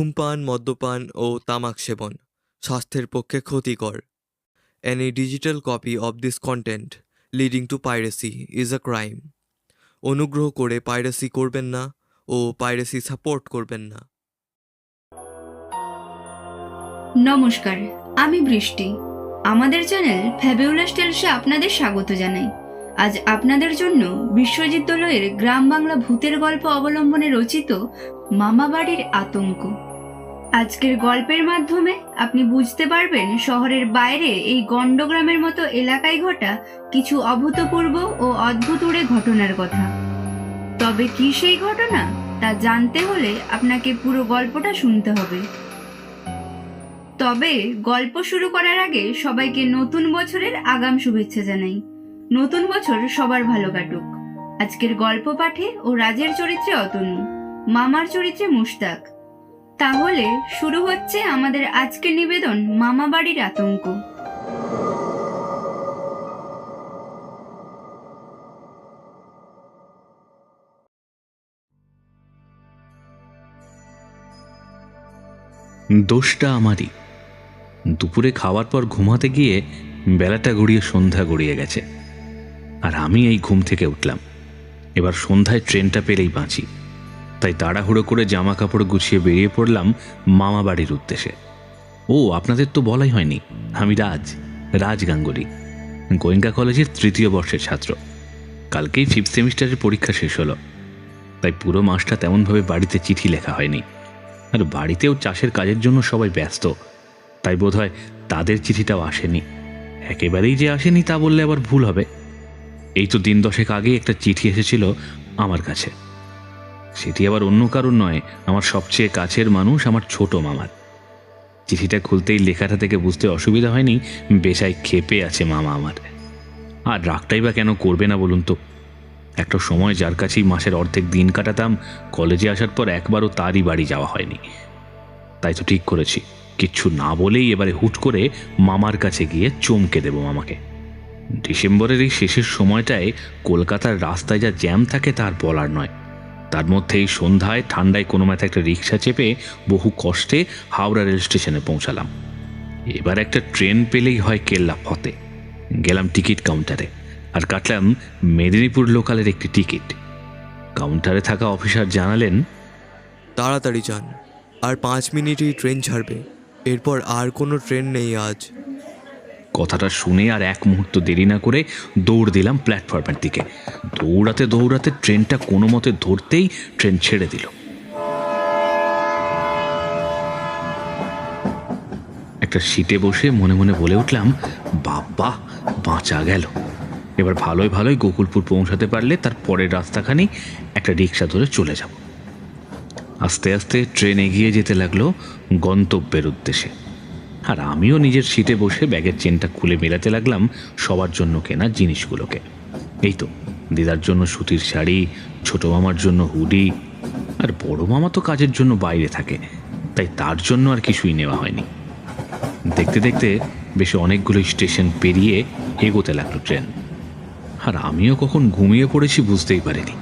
ধূমপান, মদ্যপান ও তামাক সেবন স্বাস্থ্যের পক্ষে ক্ষতিকর। Any digital copy of this content leading to piracy is a crime অনুগ্রহ করে পাইরেসি করবেন না ও পাইরেসি সাপোর্ট করবেন না। নমস্কার, আমি বৃষ্টি। আমাদের চ্যানেল ফ্যাবিউলাস টেলসে আপনাদের স্বাগত জানাই। আজ আপনাদের জন্য বিশ্বজিৎ দোলয়ের গ্রাম বাংলা ভূতের গল্প অবলম্বনে রচিত মামাবাড়ির আতঙ্ক। আজকের গল্পের মাধ্যমে আপনি বুঝতে পারবেন শহরের বাইরে এই গণ্ডগ্রামের মতো এলাকায় ঘটা কিছু অভূতপূর্ব ও অদ্ভুত উড়ে ঘটনার কথা। তবে কি সেই ঘটনা? তা জানতে হলে আপনাকে পুরো গল্পটা শুনতে হবে। তবে গল্প শুরু করার আগে সবাইকে নতুন বছরের আগাম শুভেচ্ছা জানাই। নতুন বছর সবার ভালো কাটুক। আজকের গল্প পাঠে ও রাজের চরিত্রে অতনু, মামার চরিত্রে মুশতাক তাহলে শুরু হচ্ছে আমাদের আজকের নিবেদন মামা বাড়ির আতঙ্ক। দোষটা আমারই। দুপুরে খাওয়ার পর ঘুমাতে গিয়ে বেলাটা গড়িয়ে সন্ধ্যা গড়িয়ে গেছে। আর আমি এই ঘুম থেকে উঠলাম। এবার সন্ধ্যায় ট্রেনটা পেলেই বাঁচি। তাই তাড়াহুড়ো করে জামা কাপড় গুছিয়ে বেরিয়ে পড়লাম মামা বাড়ির উদ্দেশ্যে। ও, আপনাদের তো বলাই হয়নি, আমি রাজ রাজ গাঙ্গুলি গোয়েঙ্কা কলেজের তৃতীয় বর্ষের ছাত্র। কালকেই ফিফথ সেমিস্টারের পরীক্ষা শেষ হলো, তাই পুরো মাসটা তেমনভাবে বাড়িতে চিঠি লেখা হয়নি। আর বাড়িতেও চাষের কাজের জন্য সবাই ব্যস্ত, তাই বোধহয় তাদের চিঠিটাও আসেনি। একেবারেই যে আসেনি তা বললে আবার ভুল হবে। এই তো দিন দশেক আগে একটা চিঠি এসেছিল আমার কাছে। সেটি আবার অন্য কারণ নয়, আমার সবচেয়ে কাছের মানুষ আমার ছোট মামার। চিঠিটা খুলতেই লেখাটা থেকে বুঝতে অসুবিধা হয়নি বেশায় খেপে আছে মামা আমার। আর রাগটাই বা কেন করবে না বলুন তো? একটা সময় যার কাছেই মাসের অর্ধেক দিন কাটাতাম, কলেজে আসার পর একবারও তারই বাড়ি যাওয়া হয়নি। তাই তো ঠিক করেছি, কিচ্ছু না বলেই এবারে হুট করে মামার কাছে গিয়ে চমকে দেব মামাকে। ডিসেম্বরের এই শেষের সময়টায় কলকাতার রাস্তায় যা জ্যাম থাকে তার বলার নয়। তার মধ্যে এই সন্ধ্যায় ঠান্ডায় কোনো মাথায় একটা রিক্সা চেপে বহু কষ্টে হাওড়া রেল স্টেশনে পৌঁছালাম। এবার একটা ট্রেন পেলেই হয় কেল্লা ফতে গেলাম টিকিট কাউন্টারে আর কাটলাম মেদিনীপুর লোকালের একটি টিকিট। কাউন্টারে থাকা অফিসার জানালেন, তাড়াতাড়ি যান, আর পাঁচ মিনিটেই ট্রেন ছাড়বে। এরপর আর কোনো ট্রেন নেই আজ। কথাটা শুনে আর এক মুহূর্ত দেরি না করে দৌড় দিলাম প্ল্যাটফর্মের দিকে। দৌড়াতে দৌড়াতে ট্রেনটা কোনো মতে ধরতেই ট্রেন ছেড়ে দিল। একটা সিটে বসে মনে মনে বলে উঠলাম বাবা বাঁচা গেল। এবার ভালোই ভালোই গোকুলপুর পৌঁছাতে পারলে তার পরের রাস্তাখানি একটা রিক্সা ধরে চলে যাব। আস্তে আস্তে ট্রেন এগিয়ে যেতে লাগল গন্তব্যের উদ্দেশ্যে। আর আমিও নিজের সিটে বসে ব্যাগের চেনটা খুলে মেলাতে লাগলাম সবার জন্য কেনা জিনিসগুলোকে। এই তো, দিদার জন্য সুতির শাড়ি, ছোট মামার জন্য হুডি, আর বড় মামা তো কাজের জন্য বাইরে থাকে, তাই তার জন্য আর কিছুই নেওয়া হয়নি। দেখতে দেখতে বেশ অনেকগুলো স্টেশন পেরিয়ে এগোতে লাগল ট্রেন। আর আমিও কখন ঘুমিয়ে পড়েছি বুঝতেই পারিনি।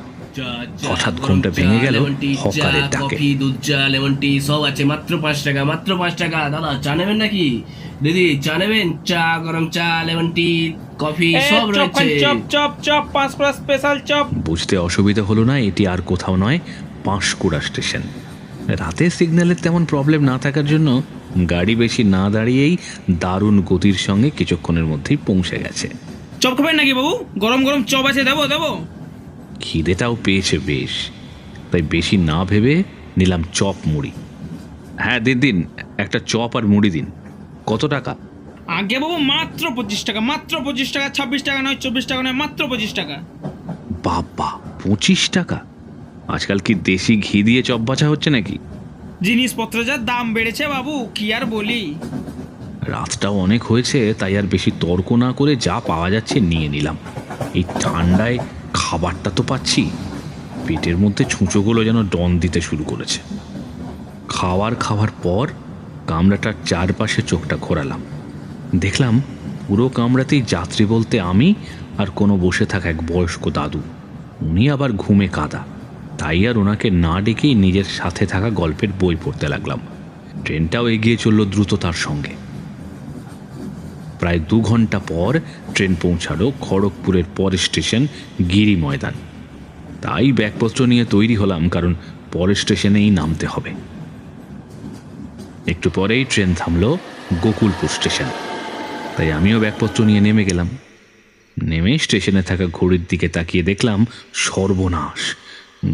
হঠাৎ ঘুমটা ভেঙে গেল হকারের ডাকে। কফি দুধ চা লেমন টি সব আছে মাত্র পাঁচ টাকা মাত্র পাঁচ টাকা। দাদা চা নেবেন নাকি? দিদি চা নেবেন? চা গরম চা লেমন টি কফি সব রয়েছে। চপ চপ চপ পাঁচ প্লাস স্পেশাল চপ। বুঝতে অসুবিধা হলো না এটি আর কোথাও নয় পাঁশকুড়া স্টেশন। রাতে সিগন্যালের তেমন প্রবলেম না থাকার জন্য গাড়ি বেশি না দাঁড়িয়েই দারুণ গতির সঙ্গে কিছুক্ষণের মধ্যেই পৌঁছে গেছে। চপ খাবেন নাকি বাবু? গরম গরম চপ আছে দেবো দেবো। খিদেটাও পেয়েছে বেশ। তাই বেশি না ভেবে নিলাম চপ মুড়ি। হ্যাঁ দিন দিন একটা চপ আর মুড়ি দিন। কত টাকা? আগে বাবু মাত্র পঁচিশ টাকা মাত্র পঁচিশ টাকা ছাব্বিশ টাকা নয় চব্বিশ টাকা নয় মাত্র পঁচিশ টাকা। বাবা পঁচিশ টাকা? আজকাল কি দেশি ঘি দিয়ে চপ বাছা হচ্ছে নাকি? জিনিসপত্র যা দাম বেড়েছে বাবু কি আর বলি। রাতটাও অনেক হয়েছে তাই আর বেশি তর্ক না করে যা পাওয়া যাচ্ছে নিয়ে নিলাম। এই ঠান্ডায় খাবারটা তো পাচ্ছি। পেটের মধ্যে ছুঁচোগুলো যেন ডন দিতে শুরু করেছে। খাওয়ার খাওয়ার পর কামরাটার চারপাশে চোখটা ঘোরালাম। দেখলাম পুরো কামরাতেই যাত্রী বলতে আমি আর কোনো বসে থাকা এক বয়স্ক দাদু। উনি আবার ঘুমে কাদা। তাই আর ওনাকে না ডেকেই নিজের সাথে থাকা গল্পের বই পড়তে লাগলাম। ট্রেনটাও এগিয়ে চলল দ্রুততার সঙ্গে। প্রায় দু ঘণ্টা পর ট্রেন পৌঁছালো খড়গপুরের পরের স্টেশন গিরি ময়দান। তাই ব্যাগপত্র নিয়ে তৈরি হলাম, কারণ পরের স্টেশনেই নামতে হবে। একটু পরেই ট্রেন থামল গোকুলপুর স্টেশন। তাই আমিও ব্যাগপত্র নিয়ে নেমে গেলাম। নেমে স্টেশনে থাকা ঘড়ির দিকে তাকিয়ে দেখলাম সর্বনাশ।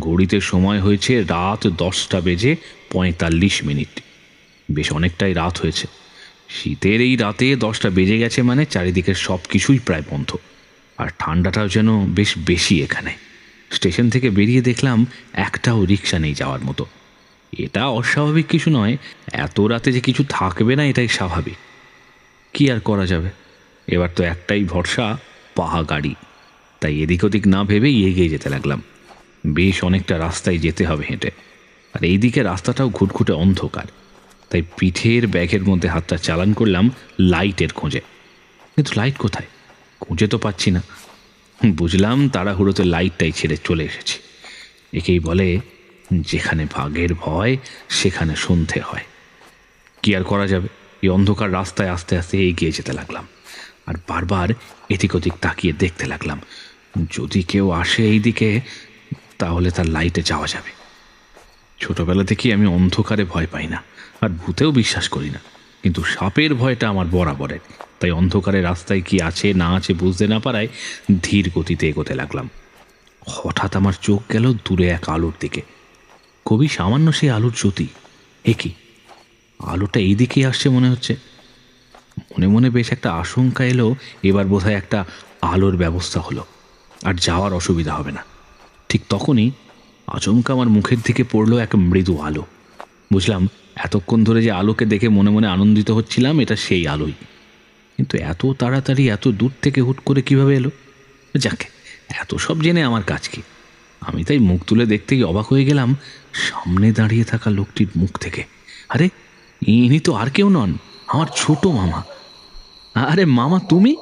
ঘড়িতে সময় হয়েছে রাত দশটা বেজে পঁয়তাল্লিশ মিনিট। বেশ অনেকটাই রাত হয়েছে। শীতের এই রাতে দশটা বেজে গেছে মানে চারিদিকের সব কিছুই প্রায় বন্ধ। আর ঠান্ডাটাও যেন বেশ বেশি এখানে। স্টেশন থেকে বেরিয়ে দেখলাম একটাও রিক্সা নেই যাওয়ার মতো। এটা অস্বাভাবিক কিছু নয়, এত রাতে যে কিছু থাকবে না এটাই স্বাভাবিক। কি আর করা যাবে? এবার তো একটাই ভরসা, পাহা গাড়ি। তাই এদিক ওদিক না ভেবেই এগিয়ে যেতে লাগলাম। বেশ অনেকটা রাস্তায় যেতে হবে হেঁটে। আর এইদিকে রাস্তাটাও ঘুটঘুটে অন্ধকার। তাই পিঠের ব্যাগের মধ্যে হাতটা চালান করলাম লাইটের খোঁজে। কিন্তু লাইট কোথায়? খুঁজে তো পাচ্ছি না। বুঝলাম তাড়াহুড়োতে লাইটটাই ছেড়ে চলে এসেছি। একেই বলে, যেখানে ভাগের ভয়, সেখানে সন্ধে হয়। কি আর করা যাবে? এই অন্ধকার রাস্তায় আস্তে আস্তে এগিয়ে যেতে লাগলাম। আর বারবার এদিক ওদিক তাকিয়ে দেখতে লাগলাম। যদি কেউ আসে এই দিকে তাহলে তার লাইটে যাওয়া যাবে। ছোটবেলা থেকেই আমি অন্ধকারে ভয় পাই না। আর ভূতেও বিশ্বাস করি না। কিন্তু সাপের ভয়টা আমার বরাবরের তাই অন্ধকারে রাস্তায় কি আছে, না আছে বুঝতে না পারায় ধীর গতিতে এগোতে লাগলাম। হঠাৎ আমার চোখ গেল দূরে এক আলোর দিকে। খুবই সামান্য সেই আলোর জ্যোতি। এ কি? আলোটা এইদিকেই আসছে মনে হচ্ছে। মনে মনে বেশ একটা আশঙ্কা এলো, এবার বোধহয় একটা আলোর ব্যবস্থা হলো। আর যাওয়ার অসুবিধা হবে না। ঠিক তখনই আচমকা আমার মুখের দিকে পড়ল এক মৃদু আলো। বুঝলাম এতক্ষণ ধরে যে আলোকে দেখে মনে মনে আনন্দিত হচ্ছিলাম এটা সেই আলোই। কিন্তু এত তাড়াতাড়ি এত দূর থেকে হুট করে কীভাবে এলো? যাকে এত সব জেনে আমার কাজ কি। আমি তাই মুখ তুলে দেখতেই অবাক হয়ে গেলাম সামনে দাঁড়িয়ে থাকা লোকটির মুখ থেকে। আরে ইনি তো আর কেউ নন আমার ছোট মামা। আরে মামা তুমি?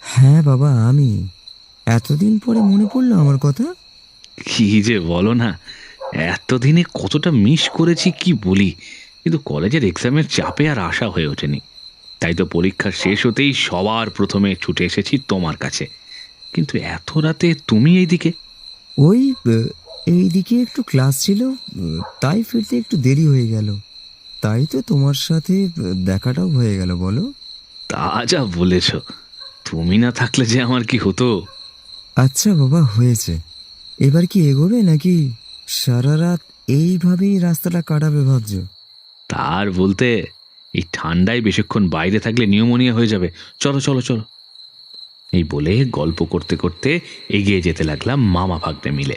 হ্যাঁ বাবা আমি। এতদিন পরে মনে পড়ল আমার কথা? কি যে বলো না এতদিনে কতটা মিস করেছি কি বলি? কিন্তু কলেজের এক্সামের চাপে আর আশা হয়ে ওঠেনি। তাই তো পরীক্ষা শেষ হতেই সবার প্রথমে ছুটে এসেছি তোমার কাছে। কিন্তু এত রাতে তুমি এইদিকে? ওই এই দিকে একটু ক্লাস ছিল তাই ফিরতে একটু দেরি হয়ে গেল। তাই তো তোমার সাথে দেখাটাও হয়ে গেল বলো। তা যা বলেছ। তুমি না থাকলে যে আমার কি হতো? আচ্ছা বাবা হয়েছে। এবার কি এগোবে নাকি সারা রাত এইভাবেই রাস্তাটা কাটাবে ভাবছ? তার বলতে, এই ঠান্ডায় বেশিক্ষণ বাইরে থাকলে নিউমোনিয়া হয়ে যাবে। চলো চলো চলো। এই বলে গল্প করতে করতে এগিয়ে যেতে লাগলাম মামা ভাগ্নে মিলে।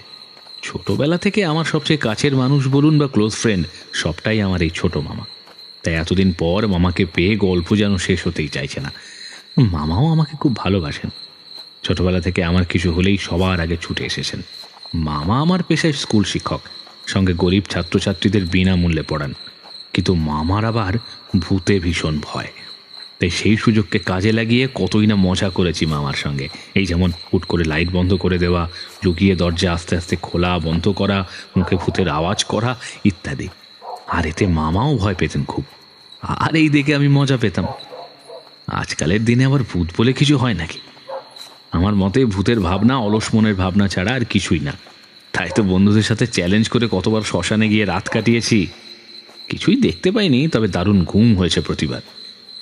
ছোটবেলা থেকে আমার সবচেয়ে কাছের মানুষ বলুন বা ক্লোজ ফ্রেন্ড, সবটাই আমার এই ছোট মামা। তাই এতদিন পর মামাকে পেয়ে গল্প যেন শেষ হতেই চাইছে না। মামাও আমাকে খুব ভালোবাসেন। ছোটবেলা থেকে আমার কিছু হলেই সবার আগে ছুটে এসেছেন। মামা আমার পেশায় স্কুল শিক্ষক। সঙ্গে গরিব ছাত্রছাত্রীদের বিনামূল্যে পড়ান। কিন্তু মামার আবার ভূতে ভীষণ ভয়। তাই সেই সুযোগকে কাজে লাগিয়ে কতই না মজা করেছি মামার সঙ্গে। এই যেমন হুট করে লাইট বন্ধ করে দেওয়া, লুকিয়ে দরজা আস্তে আস্তে খোলা, বন্ধ করা, মুখে ভূতের আওয়াজ করা ইত্যাদি। আর এতে মামাও ভয় পেতেন খুব। আর এই দেখে আমি মজা পেতাম। আজকালের দিনে আবার ভূত বলে কিছু হয় নাকি? আমার মতে ভূতের ভাবনা, অলস মনের ভাবনা ছাড়া আর কিছুই না। তাই তো বন্ধুদের সাথে চ্যালেঞ্জ করে কতবার শ্মশানে গিয়ে রাত কাটিয়েছি। কিছুই দেখতে পাইনি, তবে দারুণ ঘুম হয়েছে প্রতিবার।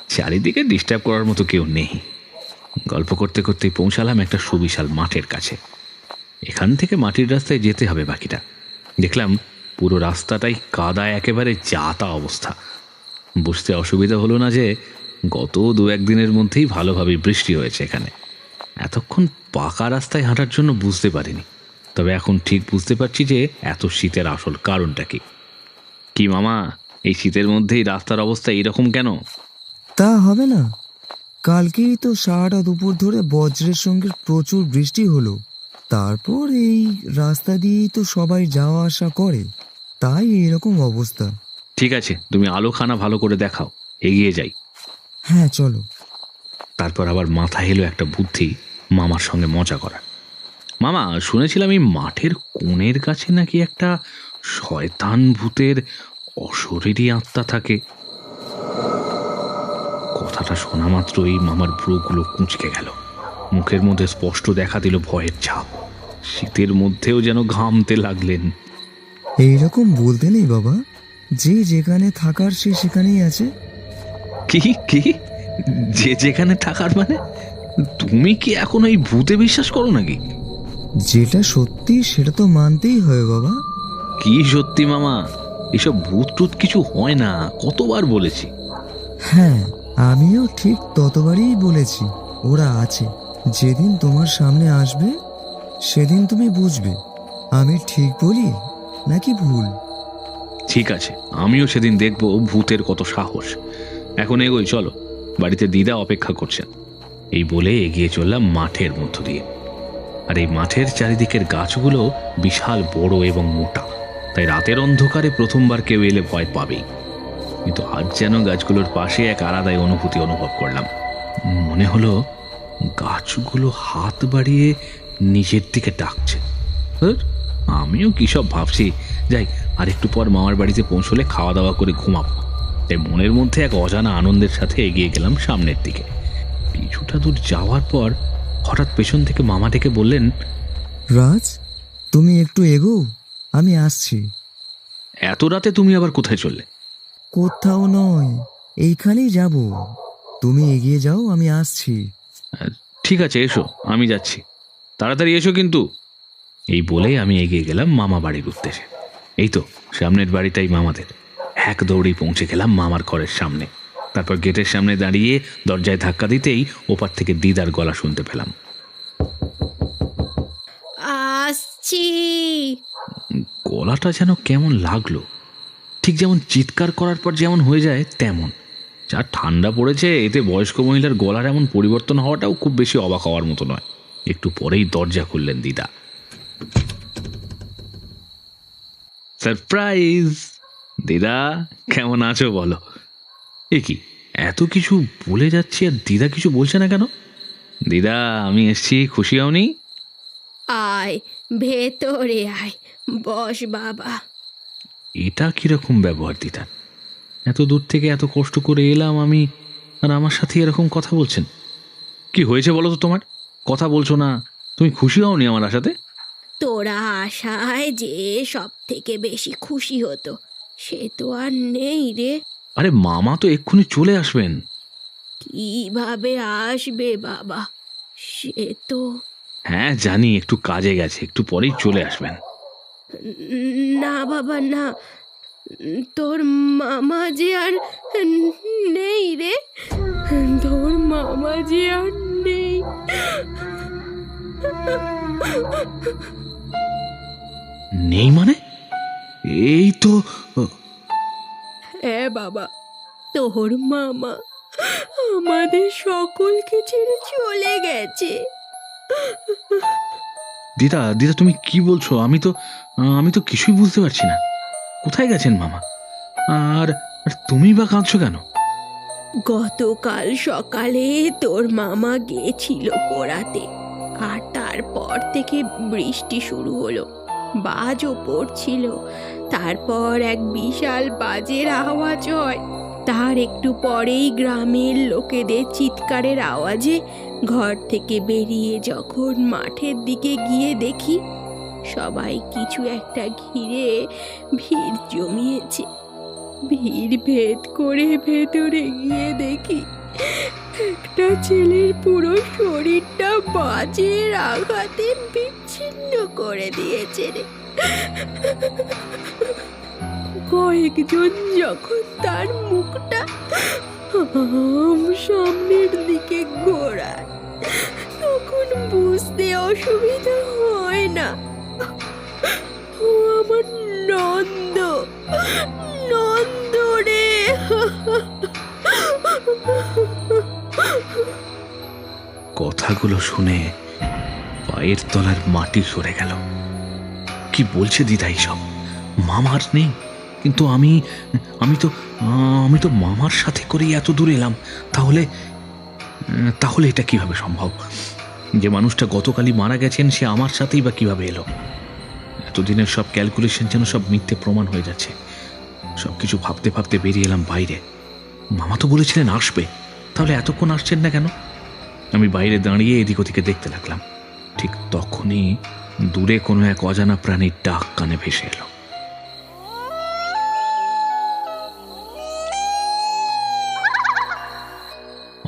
চারিদিকে ডিস্টার্ব করার মতো কেউ নেই। গল্প করতে করতেই পৌঁছালাম একটা সুবিশাল মাঠের কাছে। এখান থেকে মাটির রাস্তায় যেতে হবে বাকিটা। দেখলাম পুরো রাস্তাটাই কাদায় একেবারে যাতা অবস্থা। বুঝতে অসুবিধা হলো না যে গত দু একদিনের মধ্যেই ভালোভাবে বৃষ্টি হয়েছে এখানে। এতক্ষণ পাকা রাস্তায় হাঁটার জন্য বুঝতে পারিনি। তবে এখন ঠিক বুঝতে পারছি যে এত শীতের আসল কারণটা কি। কি মামা এই শীতের মধ্যেই রাস্তার অবস্থা এইরকম কেন? তা হবে না। কালকেই তো সারাটা দুপুর ধরে বজ্রের সঙ্গে প্রচুর বৃষ্টি হলো। তারপর এই রাস্তা দিয়েই তো সবাই যাওয়া আসা করে। তাই এরকম অবস্থা। ঠিক আছে তুমি আলোখানা ভালো করে দেখাও। এগিয়ে যাই। হ্যাঁ চলো। তারপর আবার মাথা এলো একটা বুদ্ধি। মামার সঙ্গে মজা করা মামা শুনেছিলাম এই মাঠের কোণের কাছে নাকি একটা শয়তান ভূতের অশরীরী আত্মা থাকে। কথাটা শোনা মাত্রই মামার ভ্রুগুলো কুঁচকে গেল। মুখের মধ্যে স্পষ্ট দেখা দিল ভয়ের ছাপ। শীতের মধ্যেও যেন ঘামতে লাগলেন। এইরকম বলতে নেই বাবা। যে যেখানে থাকার সে সেখানেই আছে। কি কি? যে যেখানে থাকার মানে? তুমি কি এখন এই ভূতে বিশ্বাস করো নাকি? যেটা সত্যি সেটা তো মানতেই হয় বাবা। কি সত্যি মামা? এসব ভূত টুত কিছু হয় না কতবার বলেছি। হ্যাঁ আমিও ঠিক ততবারই বলেছি ওরা আছে। যেদিন তোমার সামনে আসবে সেদিন তুমি বুঝবে। আমি ঠিক বলি নাকি ভুল? ঠিক আছে আমিও সেদিন দেখব ভূতের কত সাহস। এখন এগোই চলো বাড়িতে দিদা অপেক্ষা করছেন। এই বলে এগিয়ে চললাম মাঠের মধ্য দিয়ে। আর এই মাঠের চারিদিকের গাছগুলো বিশাল, বড় এবং মোটা। তাই রাতের অন্ধকারে প্রথমবার কেউ এলে ভয় পাবেই। কিন্তু আজ যেন গাছগুলোর পাশে এক আলাদাই অনুভূতি অনুভব করলাম। মনে হলো গাছগুলো হাত বাড়িয়ে নিজের দিকে ডাকছে। আমিও কি সব ভাবছি? যাই, আর একটু পর মামার বাড়িতে পৌঁছলে খাওয়া দাওয়া করে ঘুমাবো। তাই মনের মধ্যে এক অজানা আনন্দের সাথে এগিয়ে গেলাম সামনের দিকে। কিছুটা দূর যাওয়ার পর হঠাৎ পেছন থেকে মামা ডেকে বললেন রাজ তুমি একটু এগো আমি আসছি। এত রাতে তুমি আবার কোথায় চললে? কোথাও নয় এইখানেই যাব। তুমি এগিয়ে যাও আমি আসছি। ঠিক আছে এসো আমি যাচ্ছি। তাড়াতাড়ি এসো কিন্তু। এই বলেই আমি এগিয়ে গেলাম মামা বাড়ির উদ্দেশ্যে। এই তো সামনের বাড়িটাই মামাদের। এক দৌড়েই পৌঁছে গেলাম মামার ঘরের সামনে। তারপর গেটের সামনে দাঁড়িয়ে দরজায় ধাক্কা দিতেই ওপার থেকে দিদার গলা শুনতে পেলাম। আসছি। গলাটা যেন কেমন লাগল। ঠিক যেমন চিৎকার করার পর যেমন হয়ে যায় তেমন। যা ঠান্ডা পড়েছে এতে বয়স্ক মহিলার গলার এমন পরিবর্তন হওয়াটাও খুব বেশি অবাক হওয়ার মতো নয়। একটু পরেই দরজা খুললেন দিদা। সারপ্রাইজ! দিদা কেমন আছো বলো? এ কি এত কিছু বলে যাচ্ছি আর দিদা কিছু বলছে না কেন? দিদা আমি এসছি খুশি হওনি? আয় ভেতরে আয় বস বাবা। এটা কীরকম ব্যবহার দিদা? এত দূর থেকে এত কষ্ট করে এলাম আমি আর আমার সাথে এরকম কথা বলছেন। কি হয়েছে বলো তো তোমার? কথা বলছো না তুমি খুশি হওনি আমার আশাতে? তোরা আশায় যে সব থেকে বেশি খুশি হতো সে তো আর নেই রে। আরে মামা তো এক্ষুনি চলে আসবেন। কীভাবে আসবে বাবা? সে তো হ্যাঁ জানি একটু কাজে গেছে একটু পরেই চলে আসবেন। না বাবা না। তোর মামা যে আর নেই রে। তোর মামা যে আর নেই। নেই মানে? এই তো হ্যাঁ বাবা তোর মামা আমাদের সকলকে ছেড়ে চলে গেছে। দিদা দিদা তুমি কি বলছো? আমি তো আমি তো কিছুই বুঝতে পারছি না। কোথায় গেছেন মামা? আর আর তুমি বা কাঁদছো কেন? গতকাল সকালে তোর মামা গেছিল পড়াতে আর তারপর থেকে বৃষ্টি শুরু হলো বাজও পড়ছিল। তারপর এক বিশাল বাজের আওয়াজ হয়। তার একটু পরেই গ্রামের লোকেদের চিৎকারের আওয়াজে ঘর থেকে বেরিয়ে যখন মাঠের দিকে গিয়ে দেখি, সবাই কিছু একটা ঘিরে ভিড় জমিয়েছে। ভিড় ভেদ করে ভেতরে গিয়ে দেখি, একটা ছেলের পুরো শরীরটা বাজের আঘাতে বিচ্ছিন্ন করে দিয়েছে রে। কয়েকজন যখন তার মুখটা সামনের দিকে ঘোরায়, তখন বুঝতে অসুবিধা হয় না। ও আমার নন্দ নন্দ রে। কথাগুলো শুনে পায়ের তলার মাটি সরে গেল। কি বলছে দিদা সব? মামার নেই। কিন্তু আমি আমি তো আমি তো মামার সাথে করেই এত দূর এলাম। তাহলে তাহলে এটা কীভাবে সম্ভব? যে মানুষটা গতকালই মারা গেছেন, সে আমার সাথেই বা কীভাবে এলো? এতদিনের সব ক্যালকুলেশন যেন সব মিথ্যে প্রমাণ হয়ে যাচ্ছে। সব কিছু ভাবতে ভাবতে বেরিয়ে এলাম বাইরে। মামা তো বলেছিলেন আসবে। তাহলে এতক্ষণ আসছেন না কেন? আমি বাইরে দাঁড়িয়ে এদিক ওদিকে দেখতে লাগলাম। ঠিক তখনই দূরে কোনো এক অজানা প্রাণীর ডাক কানে ভেসে এলো।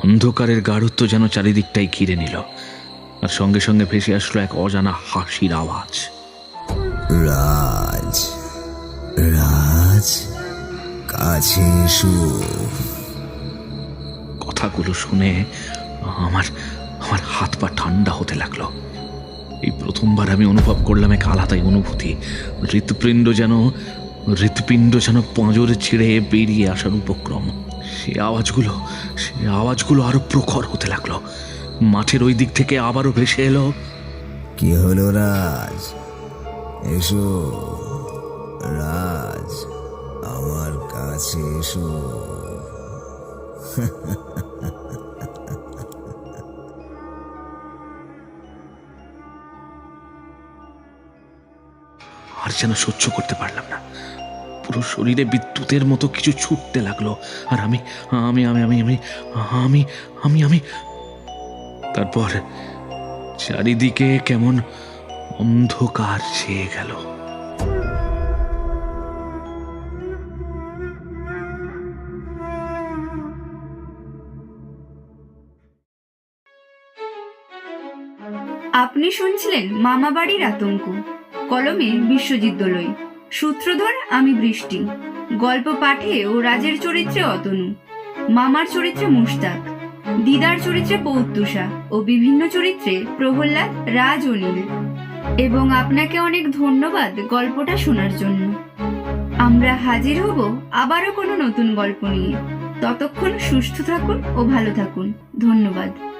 অন্ধকারের গাঢ়ত্ব যেন চারিদিকটাই ঘিরে নিল আর সঙ্গে সঙ্গে ভেসে আসলো এক অজানা হাসির আওয়াজ। রাজ রাজ কাছে এসো। কথাগুলো শুনে আমার আমার হাত পা ঠান্ডা হতে লাগল। এই প্রথমবার আমি অনুভব করলাম এক আলাদাই অনুভূতি। হৃৎপিণ্ড যেন হৃৎপিণ্ড যেন পাঁজরে ছিঁড়ে বেরিয়ে আসার উপক্রম। সে আওয়াজগুলো সে আওয়াজগুলো আরও প্রখর হতে লাগল। মাঠের ওই দিক থেকে আবারও ভেসে এলো। কি হলো রাজ? এসো। রাজ, আমার কাছে এসো। আর যেন সহ্য করতে পারলাম না। পুরো শরীরে বিদ্যুতের মতো কিছু ছুটতে লাগল, আর আমি আমি আমি আমি আমি আমি আমি আমি। তারপর চারিদিকে কেমন অন্ধকার ছেয়ে গেল। আপনি শুনছিলেন মামাবাড়ির আতঙ্ক। কলমে বিশ্বজিৎ দোলই। সূত্রধর, আমি বৃষ্টি। গল্প পাঠে ও রাজের চরিত্রে অতনু। মামার চরিত্রে মুশতাক। দিদার চরিত্রে পৌত্তুষা। ও বিভিন্ন চরিত্রে প্রহ্লাদ, রাজ ও নীল। এবং আপনাকে অনেক ধন্যবাদ গল্পটা শোনার জন্য। আমরা হাজির হব আবারও কোনো নতুন গল্প নিয়ে। ততক্ষণ সুস্থ থাকুন ও ভালো থাকুন। ধন্যবাদ।